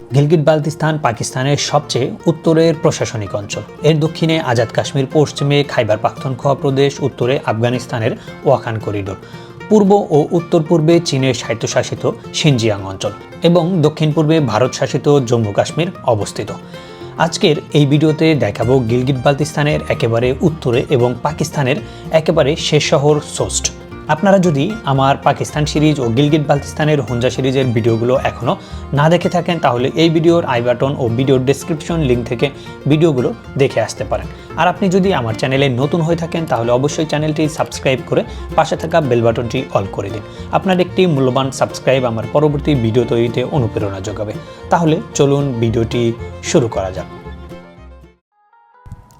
গিলগিট বালতিস্তান পাকিস্তানের সবচেয়ে উত্তরের প্রশাসনিক অঞ্চল। এর দক্ষিণে আজাদ কাশ্মীর, পশ্চিমে খাইবার পাখতনখোয়া প্রদেশ, উত্তরে আফগানিস্তানের ওয়াখান করিডোর। পূর্ব ও উত্তর পূর্বে চীনের স্বায়ত্তশাসিত সিনজিয়াং অঞ্চল এবং দক্ষিণ পূর্বে ভারত শাসিত জম্মু কাশ্মীর অবস্থিত। আজকের এই ভিডিওতে দেখাবো গিলগিট বালতিস্তানের একেবারে উত্তরে এবং পাকিস্তানের একেবারে শেষ শহর সোস্ট। আপনারা যদি আমার পাকিস্তান সিরিজ ও গিলগিট বালতিস্তানের হুঞ্জা সিরিজের ভিডিওগুলো এখনও না দেখে থাকেন, তাহলে এই ভিডিওর আই বাটন ও ভিডিওর ডেসক্রিপশন লিঙ্ক থেকে ভিডিওগুলো দেখে আসতে পারেন। আর আপনি যদি আমার চ্যানেলে নতুন হয়ে থাকেন, তাহলে অবশ্যই চ্যানেলটি সাবস্ক্রাইব করে পাশে থাকা বেল বাটনটি অল করে দিন। আপনার একটি মূল্যবান সাবস্ক্রাইব আমার পরবর্তী ভিডিও তৈরিতে অনুপ্রেরণা যোগাবে। তাহলে চলুন ভিডিওটি শুরু করা যাক।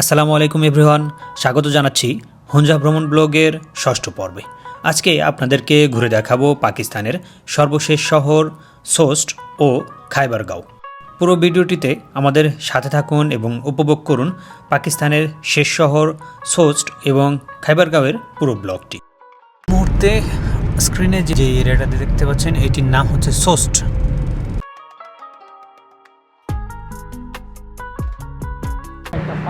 আসসালামু আলাইকুম এভরিওয়ান, স্বাগত জানাচ্ছি হুঞ্জা ভ্রমণ ব্লগের ষষ্ঠ পর্বে। আজকে আপনাদেরকে ঘুরে দেখাবো পাকিস্তানের সর্বশেষ শহর সোস্ট ও খাইবারগাঁও। পুরো ভিডিওটিতে আমাদের সাথে থাকুন এবং উপভোগ করুন পাকিস্তানের শেষ শহর সোস্ট এবং খাইবারগাঁওয়ের পুরো ব্লগটি। মুহূর্তে স্ক্রিনে যে এরিয়াটা দেখতে পাচ্ছেন, এটির নাম হচ্ছে সোস্ট।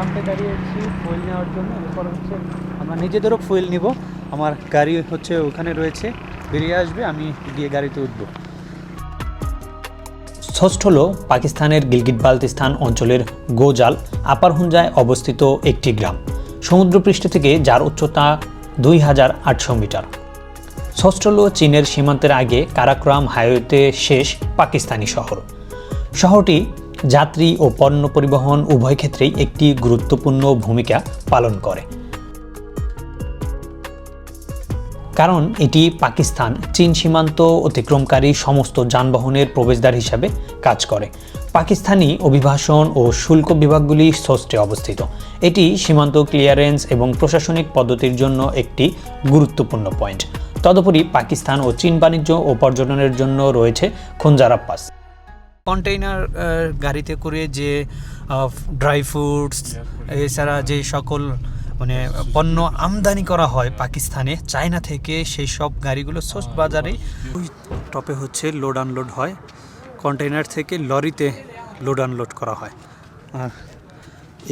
পাম্পে দাঁড়িয়েছি ফুয়েল নেওয়ার জন্য। এরপর হচ্ছে আমরা নিজেদেরও ফুয়েল নিব। আমার গাড়ি হচ্ছে ওখানে রয়েছে। বেরিয়ে আসবে, আমি গিয়ে গাড়িতে উঠবো। ষষ্ঠ হল পাকিস্তানের গিলগিট বালতিস্তান অঞ্চলের গোজাল আপার হুঞ্জায় অবস্থিত একটি গ্রাম। সমুদ্রপৃষ্ঠ থেকে যার উচ্চতা দুই হাজার আটশো মিটার। ষষ্ঠ হল চীনের সীমান্তের আগে কারাক্রাম হাইওয়েতে শেষ পাকিস্তানি শহর। শহরটি যাত্রী ও পণ্য পরিবহন উভয় ক্ষেত্রেই একটি গুরুত্বপূর্ণ ভূমিকা পালন করে। কারণ এটি পাকিস্তান, চীন সীমান্ত অতিক্রমকারী সমস্ত যানবাহনের প্রবেশদ্বার হিসাবে কাজ করে। পাকিস্তানি অভিবাসন ও শুল্ক বিভাগগুলি সোস্টে অবস্থিত। এটি সীমান্ত ক্লিয়ারেন্স এবং প্রশাসনিক পদ্ধতির জন্য একটি গুরুত্বপূর্ণ পয়েন্ট। তদুপরি পাকিস্তান ও চীন বাণিজ্য ও পর্যটনের জন্য রয়েছে খঞ্জারা পাস কন্টেইনার গাড়িতে করে যে ড্রাই ফ্রুটস এছাড়া যে সকল মানে পণ্য আমদানি করা হয় পাকিস্তানে চায়না থেকে সেই সব গাড়িগুলো সোস্ট বাজারে ওই টপে হচ্ছে লোড আনলোড হয়। কন্টেইনার থেকে লরিতে লোড আনলোড করা হয়। আর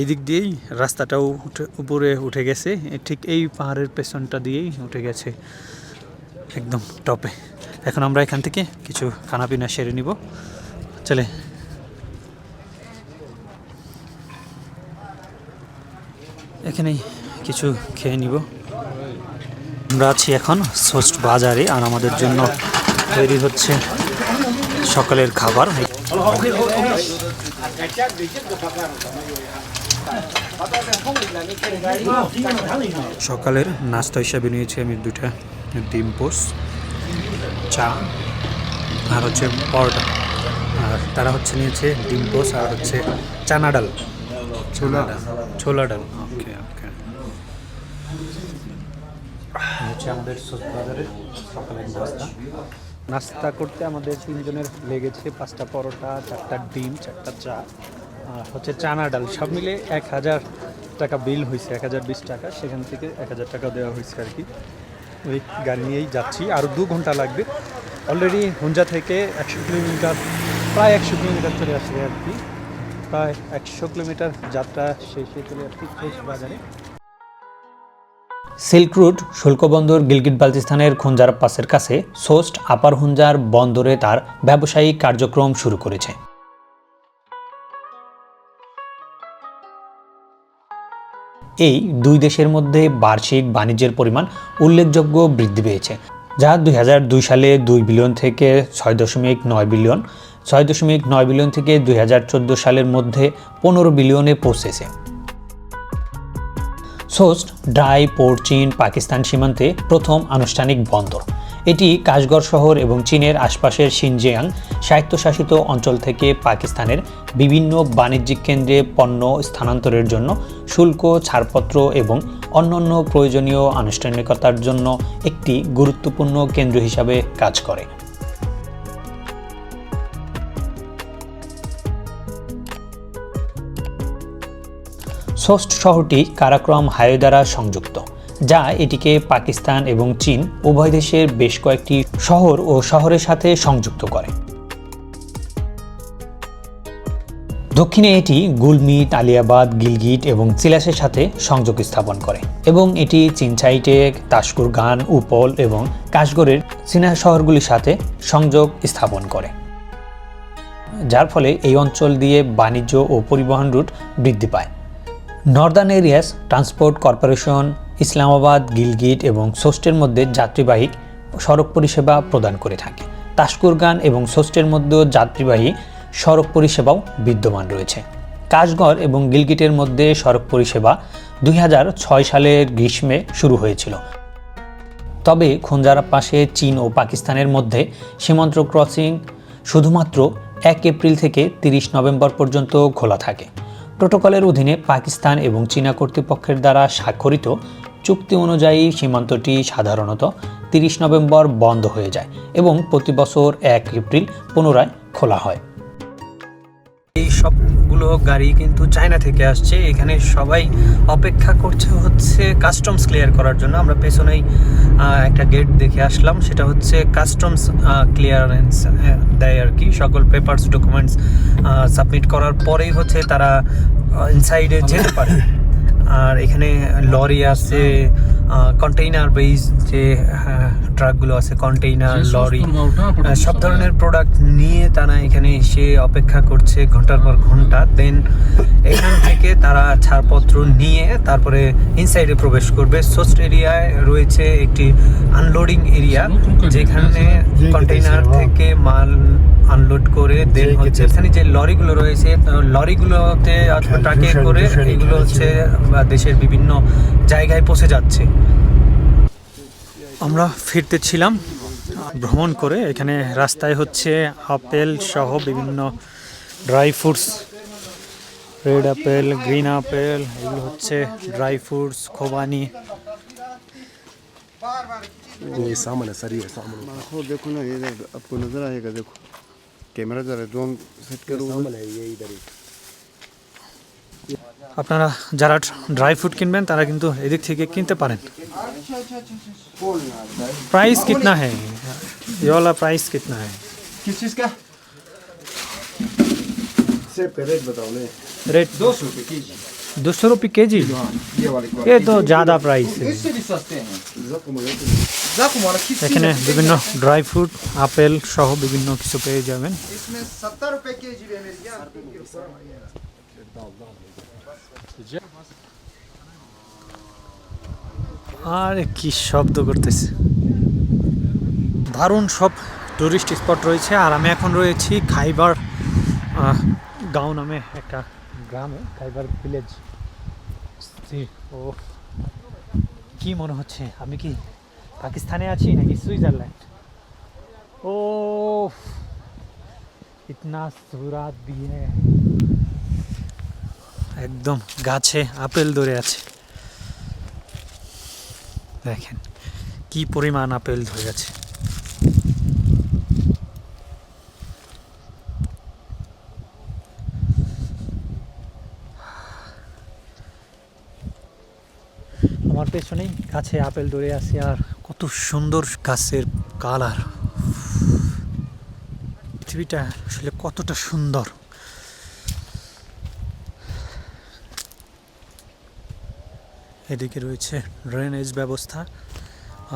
এদিক দিয়েই রাস্তাটাও উঠে উপরে উঠে গেছে। ঠিক এই পাহাড়ের পেছনটা দিয়েই উঠে গেছে একদম টপে। এখন আমরা এখান থেকে কিছু খানাপিনা সেরে নিব। চলে। এখানেই কিছু খেয়ে নিব। আমরা আছি এখন সোস্ট বাজারে, আর আমাদের জন্য তৈরি হচ্ছে সকালের খাবার। সকালের নাস্তা হিসাবে নিয়েছি আমি দুটা ডিম পোস চা, আর হচ্ছে পরোটা। তারা হচ্ছে নিয়েছে ডিম পোস আর হচ্ছে চানা ডাল। ছোলা। ডাল। ছোলা ডাল ওকে ওকে। হচ্ছে আমাদের বাজারের সকালের নাস্তা। নাস্তা করতে আমাদের তিনজনের লেগেছে পাঁচটা পরোটা চারটা ডিম চারটা চা আর হচ্ছে চানা ডাল। সব মিলে এক হাজার টাকা বিল হয়েছে এক হাজার বিশ টাকা। সেখান থেকে এক হাজার টাকা দেওয়া হয়েছে আর কি। ওই গাড়ি নিয়েই যাচ্ছি। আরও দু ঘণ্টা লাগবে। অলরেডি হুঞ্জা থেকে একশো কিলোমিটার প্রায় একশো কিলোমিটার চলে আসছে আর কি। প্রায় একশো কিলোমিটার যাত্রা শেষে চলে আসছি শেষ বাজারে। সিল্ক রুট শুল্কবন্দর গিলগিট বালতিস্তানের খুঞ্জার পাসের কাছে সোস্ট আপার হুঞ্জার বন্দরে তার ব্যবসায়িক কার্যক্রম শুরু করেছে। এই দুই দেশের মধ্যে বার্ষিক বাণিজ্যের পরিমাণ উল্লেখযোগ্য বৃদ্ধি পেয়েছে, যা দুই হাজার দুই সালে দুই বিলিয়ন থেকে ছয় দশমিক নয় বিলিয়ন ছয় দশমিক নয় বিলিয়ন থেকে দুই হাজার চোদ্দ সালের মধ্যে পনেরো বিলিয়নে পৌঁছেছে। সোস্ট, ড্রাই, পোর্ট চীন, পাকিস্তান সীমান্তে প্রথম আনুষ্ঠানিক বন্দর। এটি কাশগড় শহর এবং চীনের আশপাশের সিনজিয়াং স্বায়ত্তশাসিত অঞ্চল থেকে পাকিস্তানের বিভিন্ন বাণিজ্যিক কেন্দ্রে পণ্য স্থানান্তরের জন্য শুল্ক, ছাড়পত্র এবং অন্যান্য প্রয়োজনীয় আনুষ্ঠানিকতার জন্য একটি গুরুত্বপূর্ণ কেন্দ্র হিসাবে কাজ করে। সোস্ট শহরটি কারাক্রম হাইওয়ে দ্বারা সংযুক্ত, যা এটিকে পাকিস্তান এবং চীন উভয় দেশের বেশ কয়েকটি শহর ও শহরের সাথে সংযুক্ত করে। দক্ষিণে এটি গুলমিট, আলিয়াবাদ, গিলগিট এবং চিলাসের সাথে সংযোগ স্থাপন করে এবং এটি চিনচাইটে তাসকুর গান উপল এবং কাশগড়ের চীনা শহরগুলির সাথে সংযোগ স্থাপন করে, যার ফলে এই অঞ্চল দিয়ে বাণিজ্য ও পরিবহন রুট বৃদ্ধি পায়। Northern Areas Transport Corporation, Islamabad, Gilgit এবং সোস্টের মধ্যে যাত্রীবাহী সড়ক পরিষেবা প্রদান করে থাকে। তাসকুরগান এবং সোস্টের মধ্যেও যাত্রীবাহী সড়ক পরিষেবাও বিদ্যমান রয়েছে। কাশগড় এবং গিলগিটের মধ্যে সড়ক পরিষেবা দুই হাজার ছয় সালের গ্রীষ্মে শুরু হয়েছিল। তবে খুঞ্জারা পাশে চীন ও পাকিস্তানের মধ্যে সীমান্ত ক্রসিং শুধুমাত্র এক এপ্রিল থেকে তিরিশ নভেম্বর পর্যন্ত খোলা থাকে। প্রোটোকলের অধীনে পাকিস্তান এবং চীনা কর্তৃপক্ষের দ্বারা স্বাক্ষরিত চুক্তি অনুযায়ী সীমান্তটি সাধারণত তিরিশ নভেম্বর বন্ধ হয়ে যায় এবং প্রতি বছর এক এপ্রিল পুনরায় খোলা হয়। এই সবগুলো গাড়ি কিন্তু চায়না থেকে আসছে। এখানে সবাই অপেক্ষা করছে হচ্ছে কাস্টমস ক্লিয়ার করার জন্য। আমরা পেছনেই একটা গেট দেখে আসলাম। সেটা হচ্ছে কাস্টমস ক্লিয়ারেন্স দেয় আর কি। সকল পেপারস ডকুমেন্টস সাবমিট করার পরেই হচ্ছে তারা ইনসাইডে যেতে পারে। আর এখানে লরি আছে কন্টেইনার বেস যে ট্রাকগুলো আছে কন্টেইনার লরি সব ধরনের প্রোডাক্ট নিয়ে তারা এখানে এসে অপেক্ষা করছে ঘণ্টার পর ঘণ্টা। দেন এখান থেকে তারা ছাড়পত্র নিয়ে তারপরে ইনসাইডে প্রবেশ করবে। সোস্ট এরিয়ায় রয়েছে একটি আনলোডিং এরিয়া যেখানে কন্টেইনার থেকে মাল আনলোড করে দেন হচ্ছে এখানে যে লরিগুলো রয়েছে লরিগুলোতে অথবা ট্রাকে করে এগুলো হচ্ছে দেশের বিভিন্ন জায়গায় পৌঁছে যাচ্ছে। আমরা ফিরতে ছিলাম ভ্রমণ করে এখানে রাস্তায় হচ্ছে আপেল সহ বিভিন্ন dry fruits red apple green apple এগুলো হচ্ছে ড্রাই ফ্রুটস খোবানি ये सामान है सर ये सामान हो देखो ना ये आपको नजर आएगा देखो कैमरा जरा ड्रोन सेट करो सामान है ये इधर ही আপনারা যারা ড্রাই ফ্রুট কিনবেন তারা কিন্তু এদিক থেকে किनते পারেন प्राइस कितना है ये वाला प्राइस कितना है किस चीज का सेब का रेट बताओ ने रेट दो सौ रुपये के जी दो सौ रुपये के जी ये वाले ये तो ज़्यादा प्राइस है इससे भी सस्ते हैं जाकुम वाला किस এখানে বিভিন্ন ড্রাই ফ্রুট আপেল সহ বিভিন্ন কিছু পেয়ে যাবেন আরে কি শব্দ করতেছে? দারুণ সব টুরিস্ট স্পট রয়েছে, আর আমি এখন রয়েছি খাইবার গাঁও নামে একটা গ্রামে, খাইবার ভিলেজ ও, কি মনে হচ্ছে? আমি কি পাকিস্তানে আছি নাকি সুইজারল্যান্ড? ও, ইতনা সুরাত দিয়ে। একদম গাছে আপেল ধরে আছে। দেখেন, কি পরিমাণ আপেল ধরে আছে। আমার পেছনেই গাছে আপেল ধরে আছে আর কত সুন্দর গাছের কালার। পৃথিবীটা আসলে কতটা সুন্দর। এদিকে রয়েছে ড্রেনেজ ব্যবস্থা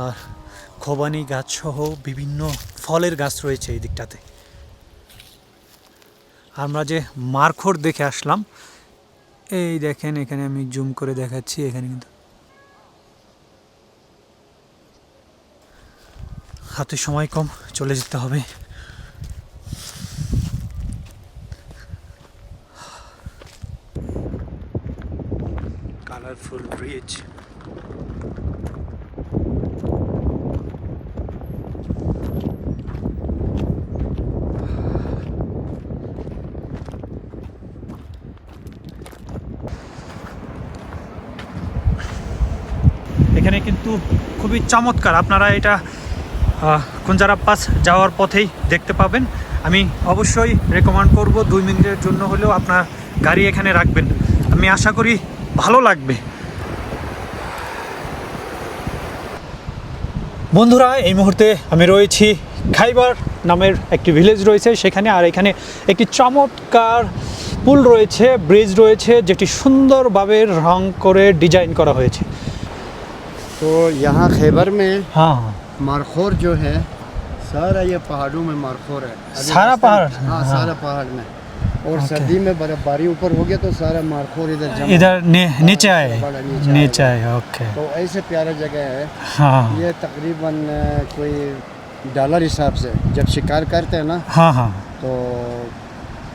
আর খোবানি গাছ সহ বিভিন্ন ফলের গাছ রয়েছে এই দিকটাতে। আমরা যে মারখোর দেখে আসলাম, এই দেখেন এখানে আমি জুম করে দেখাচ্ছি, এখানে কিন্তু হাতে সময় কম, চলে যেতে হবে। কালারফুল ব্রিজ এখানে কিন্তু খুবই চমৎকার। আপনারা এটা কুঞ্জারা পাস যাওয়ার পথেই দেখতে পাবেন। আমি অবশ্যই রেকমেন্ড করব, দুই মিনিটের জন্য হলেও আপনার গাড়ি এখানে রাখবেন। আমি আশা করি ভালো লাগবে। বন্ধুরা এই মুহূর্তে আমি রয়েছি খাইবার নামের একটি ভিলেজ রয়েছে সেখানে আর এখানে একটি চমৎকার পুল রয়েছে ব্রিজ রয়েছে যেটি সুন্দরভাবে রং করে ডিজাইন করা হয়েছে तो यहाँ खैबर में হ্যাঁ হ্যাঁ मारखोर जो है सारा ये पहाड़ों में मारखोर है अभी सारा रास्ते- पहाड़? हाँ हाँ। सारा पहाड़ में और सर्दी में बर्फबारी ऊपर हो गया तो सारा मारखोर इधर इधर नीचे आए? नीचे आए। ओके तो ऐसे प्यारा जगह है। हाँ। ये तकरीबन कोई डॉलर हिसाब से जब शिकार करते हैं ना हाँ हाँ। तो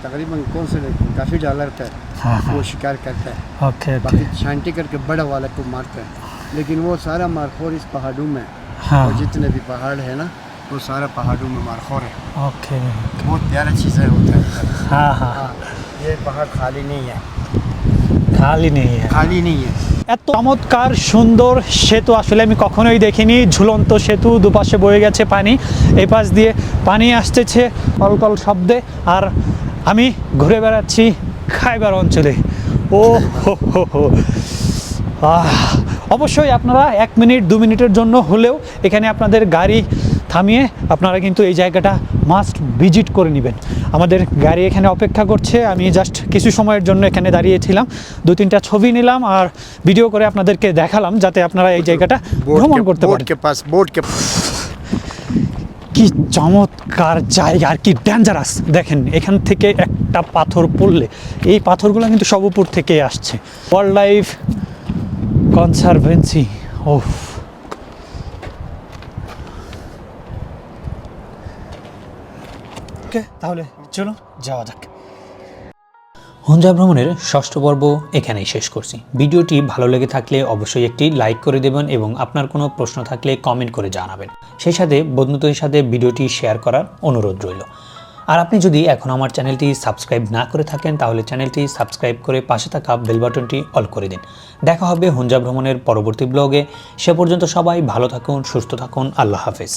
तकरीबन कौन से काफ़ी डॉलर का हाँ हाँ। वो शिकार करता है। ओके ओके बाकी छांटी करके बड़ा वाला को मारता है। लेकिन वो सारा मारखोर इस पहाड़ों में हाँ। और जितने भी पहाड़ है ना वो सारा पहाड़ों में मारखोर है ओके बहुत प्यारा चीज़ें होता है इधर। हाँ हाँ हाँ ये पहाड़ खाली नहीं है খালি নেই खाली नहीं है এত চমৎকার সুন্দর সেতু আসলে আমি কখনোই দেখিনি ঝুলন্ত সেতু দুপাশে বয়ে গেছে পানি এই পাশ দিয়ে পানি আসতেছে কলকল শব্দে আর আমি ঘুরে বেড়াচ্ছি খাইবার অঞ্চলে ও হো হো হো আহ, অবশ্যই আপনারা এক মিনিট দু মিনিটের জন্য হলেও এখানে আপনাদের গাড়ি থামিয়ে আপনারা কিন্তু এই জায়গাটা মাস্ট ভিজিট করে নেবেন। আমাদের গাড়ি এখানে অপেক্ষা করছে আমি জাস্ট কিছু সময়ের জন্য এখানে দাঁড়িয়েছিলাম দু তিনটা ছবি নিলাম আর ভিডিও করে আপনাদেরকে দেখালাম যাতে আপনারা এই জায়গাটা ভ্রমণ করতে পারেন। কি চমৎকার জায়গা আর কি ডেঞ্জারাস দেখেন এখান থেকে একটা পাথর পড়লে এই পাথরগুলো কিন্তু সব উপর থেকে আসছে। ওয়াইল্ড লাইফ কনসারভেন্সি ও ওকে, তাহলে চলো যাওয়া যাক। হঞ্জা ভ্রমণের ষষ্ঠ পর্ব এখানেই শেষ করছি। ভিডিওটি ভালো লেগে থাকলে অবশ্যই একটি লাইক করে দেবেন এবং আপনার কোনো প্রশ্ন থাকলে কমেন্ট করে জানাবেন। সেই সাথে বন্ধুদের সাথে ভিডিওটি শেয়ার করার অনুরোধ রইল। আর আপনি যদি এখন আমার চ্যানেলটি সাবস্ক্রাইব না করে থাকেন, তাহলে চ্যানেলটি সাবস্ক্রাইব করে পাশে থাকা বেল বাটনটি অল করে দিন। দেখা হবে হঞ্জা ভ্রমণের পরবর্তী ব্লগে। সে পর্যন্ত সবাই ভালো থাকুন, সুস্থ থাকুন, আল্লাহ হাফেজ।